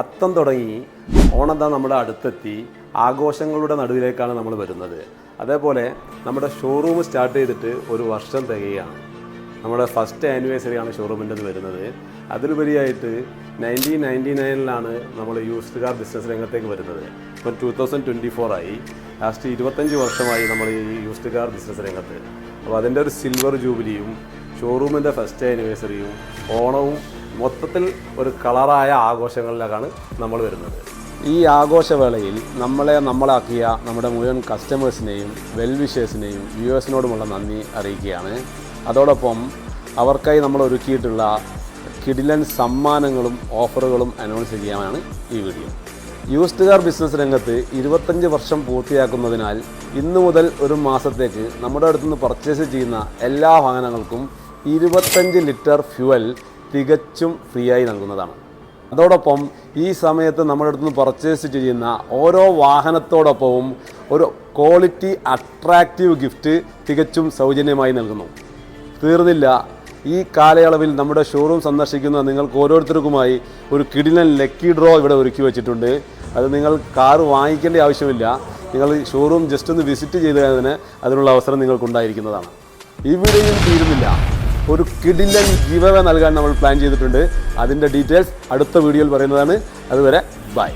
അത്തം തുടങ്ങി ഓണന്താ നമ്മുടെ അടുത്തെത്തി ആഘോഷങ്ങളുടെ നടുവിലേക്കാണ് നമ്മൾ വരുന്നത്. അതേപോലെ നമ്മുടെ ഷോറൂം സ്റ്റാർട്ട് ചെയ്തിട്ട് ഒരു വർഷം തികയാണ്. നമ്മുടെ ഫസ്റ്റ് ആനിവേഴ്സറി ആണ് ഷോറൂമിന്റെ വരുന്നത്. അതിലുപരിയായിട്ട് നയന്റീൻ നയന്റി നയനിലാണ് നമ്മൾ യൂസ്ഡ് കാർ ബിസിനസ് രംഗത്തേക്ക് വരുന്നത്. ഇപ്പം ടൂ തൗസൻഡ് ട്വന്റി ഫോർ ആയി. ലാസ്റ്റ് ഇരുപത്തഞ്ച് വർഷമായി നമ്മൾ ഈ യൂസ്ഡ് കാർ ബിസിനസ് രംഗത്ത്. അപ്പോൾ അതിന്റെ ഒരു സിൽവർ ജൂബിലിയും ഷോറൂമിന്റെ ഫസ്റ്റ് ആനിവേഴ്സറിയും ഓണവും മൊത്തത്തിൽ ഒരു കളറായ ആഘോഷങ്ങളിലേക്കാണ് നമ്മൾ വരുന്നത്. ഈ ആഘോഷവേളയിൽ നമ്മളെ നമ്മളാക്കിയ നമ്മുടെ മുഴുവൻ കസ്റ്റമേഴ്സിനെയും വെൽവിഷേഴ്സിനെയും വ്യൂവേഴ്സിനോടുമുള്ള നന്ദി അറിയിക്കുകയാണ്. അതോടൊപ്പം അവർക്കായി നമ്മൾ ഒരുക്കിയിട്ടുള്ള കിടിലൻ സമ്മാനങ്ങളും ഓഫറുകളും അനൗൺസ് ചെയ്യാനാണ് ഈ വീഡിയോ. യൂസ്ഡ് കാർ ബിസിനസ് രംഗത്ത് ഇരുപത്തഞ്ച് വർഷം പൂർത്തിയാക്കുന്നതിനാൽ ഇന്നു മുതൽ ഒരു മാസത്തേക്ക് നമ്മുടെ അടുത്തുനിന്ന് പർച്ചേസ് ചെയ്യുന്ന എല്ലാ വാഹനങ്ങൾക്കും ഇരുപത്തഞ്ച് ലിറ്റർ ഫ്യുവൽ തികച്ചും ഫ്രീ ആയി നൽകുന്നതാണ്. അതോടൊപ്പം ഈ സമയത്ത് നമ്മുടെ അടുത്ത് നിന്ന് പർച്ചേസ് ചെയ്യുന്ന ഓരോ വാഹനത്തോടൊപ്പവും ഒരു ക്വാളിറ്റി അട്രാക്റ്റീവ് ഗിഫ്റ്റ് തികച്ചും സൗജന്യമായി നൽകുന്നു. തീർന്നില്ല ഈ കാലയളവിൽ നമ്മുടെ ഷോറൂം സന്ദർശിക്കുന്ന നിങ്ങൾക്ക് ഓരോരുത്തർക്കുമായി ഒരു കിടിലൻ ലക്കി ഡ്രോ ഇവിടെ ഒരുക്കി വെച്ചിട്ടുണ്ട്. അത് നിങ്ങൾ കാർ വാങ്ങിക്കേണ്ട ആവശ്യമില്ല. നിങ്ങൾ ഷോറൂം ജസ്റ്റ് ഒന്ന് വിസിറ്റ് ചെയ്തതിന് അതിനുള്ള അവസരം നിങ്ങൾക്കുണ്ടായിരിക്കുന്നതാണ്. ഇവിടെയും തീരുന്നില്ല. ഒരു കിടിലൻ ജീവവേ നൽകാൻ നമ്മൾ പ്ലാൻ ചെയ്തിട്ടുണ്ട്. അതിന്റെ ഡീറ്റെയിൽസ് അടുത്ത വീഡിയോയിൽ പറയുന്നതാണ്. അതുവരെ ബൈ